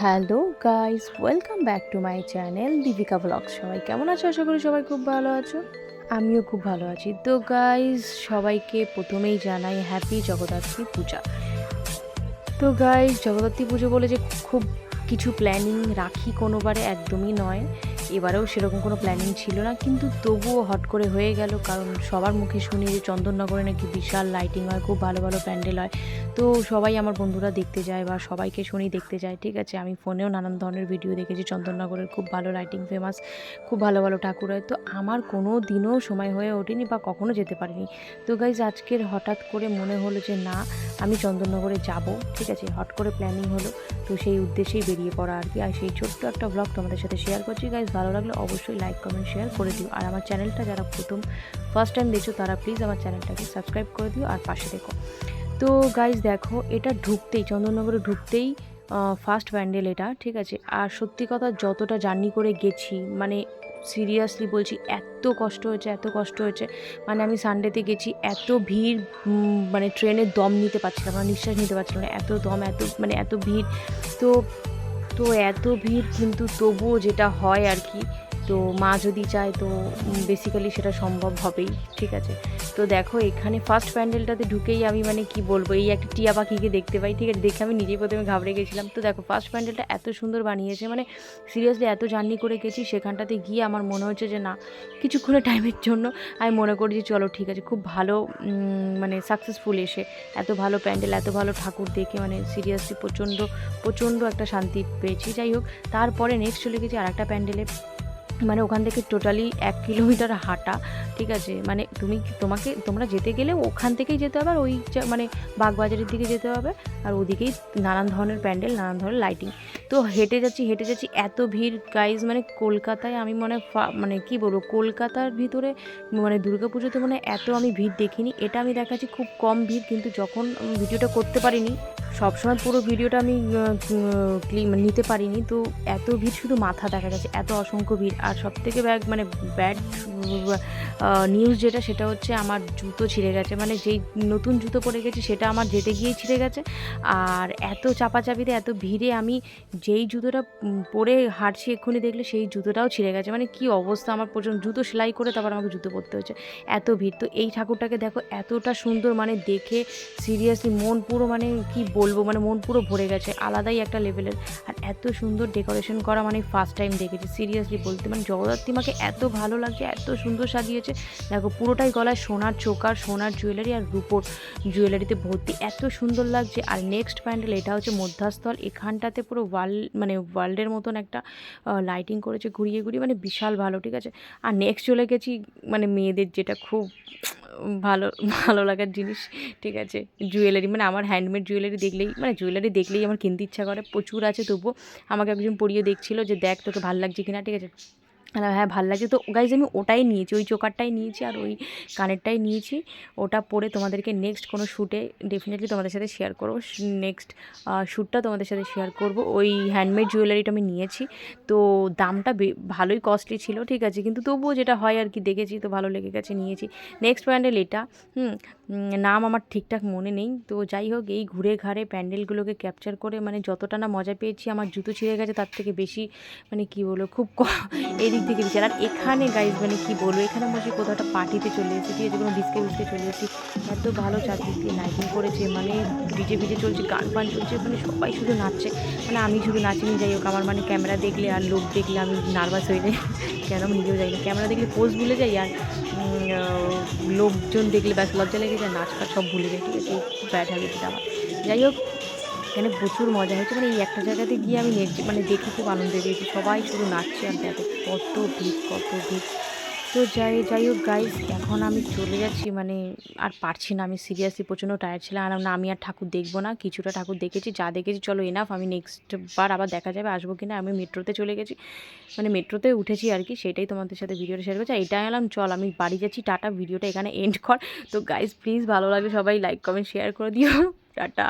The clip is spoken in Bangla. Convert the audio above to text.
Hello guys, welcome back to my channel Deepika vlog. সবাই কেমন আছো? আশা করি সবাই খুব ভালো আছো। আমিও খুব ভালো আছি। তো গাইস, সবাইকে প্রথমেই জানাই হ্যাপি জগদ্ধাত্রী পূজা। তো গাইস, জগদ্ধাত্রী পুজো বলে যে খুব কিছু প্ল্যানিং রাখি কোনোবারে একদমই নয়। এবারেও সেরকম কোনো প্ল্যানিং ছিল না, কিন্তু তবুও হট করে হয়ে গেল, কারণ সবার মুখে শুনি যে চন্দননগরে নাকি বিশাল লাইটিং হয়, খুব ভালো ভালো প্যান্ডেল হয়। তো সবাই আমার বন্ধুরা দেখতে যায় বা সবাইকে শুনি দেখতে যায়, ঠিক আছে? আমি ফোনেও নানান ধরনের ভিডিও দেখেছি, চন্দননগরের খুব ভালো লাইটিং ফেমাস খুব ভালো ভালো ঠাকুর হয়। তো আমার কোনো দিনও সময় হয়ে ওঠেনি বা কখনো যেতে পারিনি। তো গাইজ আজকের হঠাৎ করে মনে হলো যে না, আমি চন্দননগরে যাব, ঠিক আছে? হট করে প্ল্যানিং হলো। তো সেই উদ্দেশ্যেই বেরিয়ে পড়া আর কি। আর সেই ছোট্ট একটা ব্লগ তোমাদের সাথে শেয়ার করছি গাইজ ভালো লাগলে অবশ্যই লাইক কমেন্ট শেয়ার করে দিও। আর আমার চ্যানেলটা যারা প্রথম ফার্স্ট টাইম দেখছ, তারা প্লিজ আমার চ্যানেলটাকে সাবস্ক্রাইব করে দিও আর পাশে দেখো তো গাইজ দেখো, এটা ঢুকতেই, চন্দননগরে ঢুকতেই ফার্স্ট প্যান্ডেল এটা, ঠিক আছে? আর সত্যি কথা, যতটা জার্নি করে গেছি মানে সিরিয়াসলি বলছি, এত কষ্ট হয়েছে, এত কষ্ট হয়েছে। মানে আমি সানডেতে গেছি, এত ভিড় মানে ট্রেনের দম নিতে পারছিলাম না, নিঃশ্বাস নিতে পারছিলাম না, এত দম, এত মানে এত ভিড়। তো তো এত ভিড় কিন্তু তবুও যেটা হয় আর কি তো মা যদি চায় তো বেসিক্যালি সেটা সম্ভব হবেই, ঠিক আছে? তো দেখো, এখানে ফার্স্ট প্যান্ডেলটাতে ঢুকেই আমি মানে কি বলব, এই একটা টিয়া পাখিকে দেখতে পাই, ঠিক আছে? দেখে আমি নিজেই প্রথমে ঘাবড়ে গেছিলাম। তো দেখো ফার্স্ট প্যান্ডেলটা এত সুন্দর বানিয়েছে মানে সিরিয়াসলি এত জার্নি করে গেছি, সেখানটাতে গিয়ে আমার মনে হচ্ছে যে না কিছুক্ষণের টাইমের জন্য আমি মনে করি যে চলো, ঠিক আছে, খুব ভালো মানে সাকসেসফুল এসে, এত ভালো প্যান্ডেল এত ভালো ঠাকুর দেখে মানে সিরিয়াসলি প্রচণ্ড প্রচণ্ড একটা শান্তি পেয়েছি। যাই হোক, তারপরে নেক্সট চলে গেছি আর একটা প্যান্ডেলে মানে ওখান থেকে টোটালি এক কিলোমিটার হাঁটা, ঠিক আছে? মানে তুমি তোমাকে, তোমরা যেতে গেলে ওখান থেকেই যেতে হবে আর ওই মানে বাগবাজারের দিকে যেতে হবে আর ওদিকেই নানান ধরনের প্যান্ডেল, নানান ধরনের লাইটিং তো হেঁটে যাচ্ছি হেঁটে যাচ্ছি, এত ভিড় গাইজ মানে কলকাতায় আমি মনে মানে কি বলব, কলকাতার ভিতরে মানে দুর্গাপুজোতে মানে এত আমি ভিড় দেখিনি। এটা আমি দেখাচ্ছি খুব কম ভিড়, কিন্তু যখন ভিডিওটা করতে পারিনি সবসময় পুরো ভিডিওটা আমি নিতে পারিনি। তো এত ভিড় শুধু মাথা দেখা যাচ্ছে, এত অসংখ্য ভিড়। আর সব থেকে ব্যাগ মানে ব্যাড নিউজ যেটা, সেটা হচ্ছে আমার জুতো ছিঁড়ে গেছে। মানে যেই নতুন জুতো পরে গেছে, সেটা আমার যেতে গিয়েই ছিঁড়ে গেছে। আর এত চাপাচাপিতে, এত ভিড়ে আমি যেই জুতোটা পরে হাঁটছি এক্ষুনি দেখলে, সেই জুতোটাও ছিঁড়ে গেছে। মানে কি অবস্থা আমার পর্যন্ত জুতো সেলাই করে তারপর আমাকে জুতো পরতে হয়েছে। এত ভিড়। তো এই ঠাকুরটাকে দেখো, এতটা সুন্দর মানে দেখে সিরিয়াসলি মন পুরো মানে কি বলব মানে মন পুরো ভরে গেছে, আলাদাই একটা লেভেলের আর এত সুন্দর ডেকোরেশন করা মানে ফার্স্ট টাইম দেখেছি সিরিয়াসলি বলতে মানে জগদ্ধাত্রী মাকে এত ভালো লাগছে এত সুন্দর সাজিয়েছে। দেখো, পুরোটাই গলায় সোনার চোকার, সোনার জুয়েলারি আর রুপোর জুয়েলারিতে ভর্তি, এত সুন্দর লাগছে। আর নেক্সট প্যান্ডেল এটা হচ্ছে মধ্যাস্থল এখানটাতে পুরো ওয়াল মানে ওয়ার্ল্ডের মতন একটা লাইটিং করেছে, ঘুরিয়ে ঘুরিয়ে মানে বিশাল ভালো, ঠিক আছে? আর নেক্সট চলে গেছি মানে মেয়েদের যেটা খুব ভালো ভালো লাগার জিনিস, ঠিক আছে? জুয়েলারি মানে আমার হ্যান্ডমেড জুয়েলারি দেখলেই মানে জুয়েলারি দেখলেই আমার কিনতে ইচ্ছা করে, প্রচুর আছে তবুও। আমাকে একজন পরিয়ে দেখছিল যে, দেখ, তোকে ভালো লাগছে কিনা? ঠিক আছে? হ্যাঁ ভালো লাগছে তো গাইজ আমি ওটাই নিয়েছি, ওই চোকারটাই নিয়েছি আর ওই কানেরটাই নিয়েছি। ওটা পরে তোমাদেরকে নেক্সট কোনো শ্যুটে ডেফিনেটলি তোমাদের সাথে শেয়ার করব। নেক্সট শ্যুটটা তোমাদের সাথে শেয়ার করব। ওই হ্যান্ডমেড জুয়েলারিটা আমি নিয়েছি। তো দামটা ভালোই কস্টলি ছিল, ঠিক আছে? কিন্তু তবুও যেটা হয় আর কি, দেখেছি তো ভালো লেগে গেছে, নিয়েছি। নেক্সট প্যান্ডেল এটা, হুম নাম আমার ঠিকঠাক মনে নেই। তো যাই হোক, এই ঘুরে ঘাড়ে প্যান্ডেলগুলোকে ক্যাপচার করে মানে যতটা না মজা পেয়েছি, আমার জুতো ছিঁড়ে গেছে, তার থেকে বেশি মানে কি বলব, খুব এদিক থেকে বিচার আর এখানে গাইজ মানে কি বলব, এখানে বসে কোথাও একটা পার্টিতে চলে এসেছি ঠিক আছে কোনো ডিস্কে বিস্কে চলে এসেছি, এত ভালো চারদিক দিয়ে লাইটিং করেছে মানে ডিজে ভিজে চলছে, গান ফান চলছে মানে সবাই শুধু নাচছে। মানে আমি শুধু নাচিনি, যাই হোক, আমার মানে ক্যামেরা দেখলে আর লোক দেখলে আমি নার্ভাস হয়ে যাই। কেন আমি নিজেও যাই না ক্যামেরা দেখলে পোজ ভুলে যাই আর লোকজন দেখলে ব্যাস লজ্জা লেগে যায় নাচ ফাচ সব ভুলে যায় ঠিক আছে? ব্যাড হ্যাবিট আমার। যাই হোক এখানে প্রচুর মজা হয়েছে। মানে এই একটা জায়গাতে গিয়ে আমি নেট মানে দেখে খুব আনন্দ পেয়েছি। সবাই শুধু নাচছে আর দেখো কত ভিড় কত ভিড়। তো যাই যাই হোক গাইস এখন আমি চলে যাচ্ছি। মানে আর পারছি না, আমি সিরিয়াসলি প্রচণ্ড টায়ার ছিলাম। আর না, আমি আর ঠাকুর দেখব না, কিছুটা ঠাকুর দেখেছি, যা দেখেছি। চলো এনাফ আমি নেক্সট বার আবার দেখা যাবে, আসব কিনা আমি মেট্রোতে চলে গেছি। মানে মেট্রোতে উঠেছি আর কি, সেটাই তোমাদের সাথে ভিডিওটা শেয়ার করছি। এটাই এলাম চল আমি বাড়ি যাচ্ছি, টাটা, ভিডিওটা এখানে এন্ড কর। তো গাইস প্লিজ ভালো লাগলে সবাই লাইক কমেন্ট শেয়ার করে দিও। টাটা।